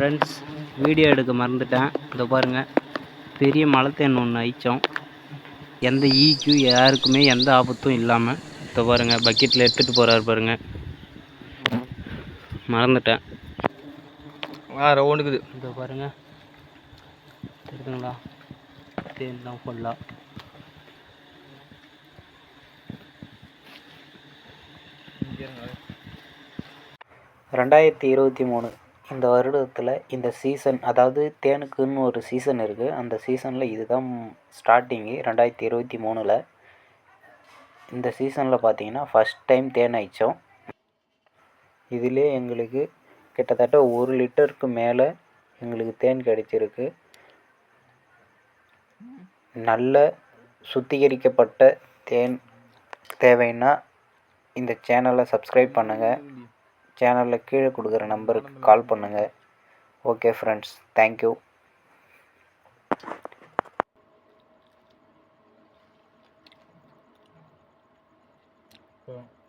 Friends video எடுக்க மறந்துட்டேன். இதோ பாருங்கள் பெரிய மலை தேன் ஒன்று அழிச்சோம். எந்த ஈக்கு யாருக்குமே எந்த ஆபத்தும் இல்லாமல் இதோ பாருங்கள் பக்கெட்டில் எடுத்துகிட்டு போகிறாரு பாருங்க. மறந்துட்டேன். ஆ ரவுண்டுக்குது இதோ பாருங்க. தெரியுதுங்களா? தேன் தான் ஃபுல்லாக ரெண்டாயிரத்தி இருபத்தி மூணு. இந்த வருடத்தில் இந்த சீசன் அதாவது தேனுக்குன்னு ஒரு சீசன் இருக்குது அந்த சீசனில் இதுதான் ஸ்டார்டிங்கு ரெண்டாயிரத்தி இருபத்தி மூணில். இந்த சீசனில் பார்த்தீங்கன்னா ஃபஸ்ட் டைம் தேன் அடித்தோம் இதிலே எங்களுக்கு கிட்டத்தட்ட ஒரு லிட்டருக்கு மேலே எங்களுக்கு தேன் கிடைச்சிருக்கு. நல்ல சுத்திகரிக்கப்பட்ட தேன் தேவைன்னா இந்த சேனலை சப்ஸ்கிரைப் பண்ணுங்கள் சேனலில் கீழே கொடுக்குற நம்பருக்கு கால் பண்ணுங்கள் ஓகே ஃப்ரெண்ட்ஸ் தேங்க்யூ Yeah.